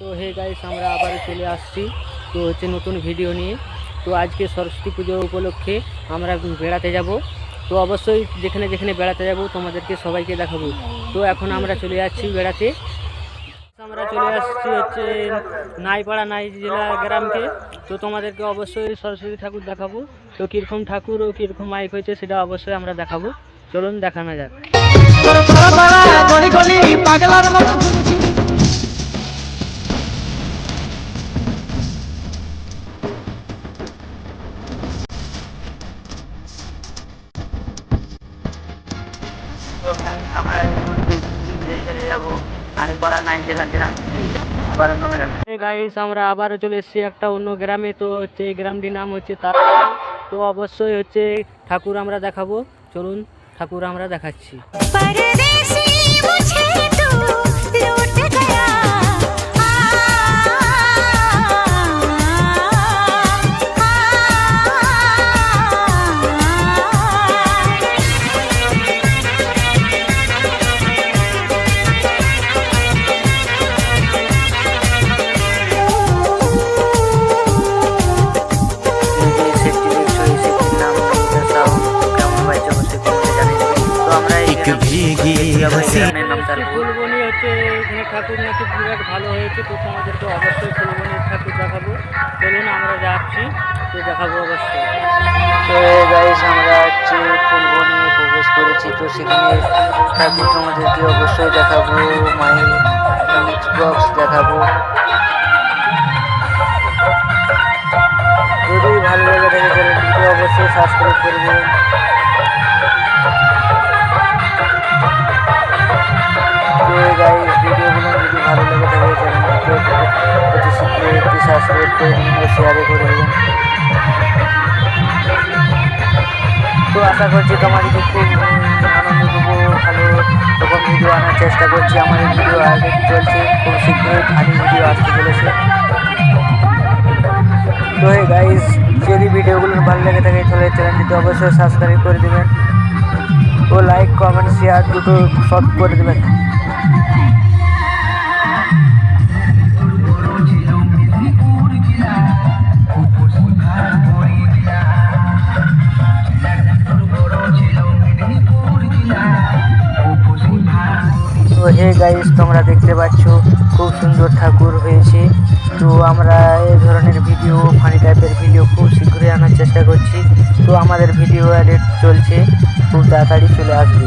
তো hey guys আমরা আবার চলে আসছি। তো হচ্ছে নতুন ভিডিও নিয়ে। তো আজকে সরস্বতী পুজো উপলক্ষে আমরা বেড়াতে যাব। তো অবশ্যই যেখানে যেখানে বেড়াতে যাব, তোমাদেরকে সবাইকে দেখাবো। তো এখন আমরা চলে যাচ্ছি বেড়াতে। আমরা চলে আসছি হচ্ছে নাইপাড়া নাই জেলা গ্রামকে। তো তোমাদেরকে অবশ্যই সরস্বতী ঠাকুর দেখাবো। তো কীরকম ঠাকুর ও কীরকম মাইক হয়েছে সেটা অবশ্যই আমরা দেখাবো। চলুন দেখানো যাক। গলি গলি পাগলার মতো আমরা আবার চলে এসেছি একটা অন্য গ্রামে। তো হচ্ছে এই গ্রামটির নাম হচ্ছে তার। তো অবশ্যই হচ্ছে ঠাকুর আমরা দেখাবো। চলুন ঠাকুর আমরা দেখাচ্ছি। ভেগে হাসি ফুলবনি হচ্ছে এখানে ঠাকুর নাকি বিরাট ভালো হয়েছে তো তোমাদের তো অবশ্যই ফুলবনি ঠাকুর দেখাবো। চলুন আমরা যাচ্ছি তো দেখাবো অবশ্যই। তো গাইস আমরা হচ্ছে ফুলবনি প্রবেশ করেছি তো সেখানে ঠাকুর তোমাদেরকে অবশ্যই দেখাবো মায়ের বক্স দেখাবো। যদি ভালো লেগে থাকে অবশ্যই সাবস্ক্রাইব করবেন সাবস্ক্রাইব করে দিন শেয়ারে করে দেবেন তো আশা করছি তোমাদেরকে খুব আনন্দ দেবো ভালো রকম ভিডিও আনার চেষ্টা করছি, আমাদের ভিডিও আগে চলছে, খুব শীঘ্রই ফানি ভিডিও আসতে চলেছে। তো হে গাইস যদি ভিডিওগুলো ভালো লেগে থাকে তাহলে চ্যানেলটিকে অবশ্যই সাবস্ক্রাইব করে দেবেন। ও লাইক কমেন্ট শেয়ার দুটো সব করে দেবেন। হে গাইস তোমরা দেখতে পাচ্ছ, খুব সুন্দর ঠাকুর হয়েছে। তো আমরা এই ধরনের ভিডিও ফানি টাইপের ভিডিও খুব শীঘ্রই আনার চেষ্টা করছি। তো আমাদের ভিডিও এডিট চলছে, খুব তাড়াতাড়ি চলে আসবে।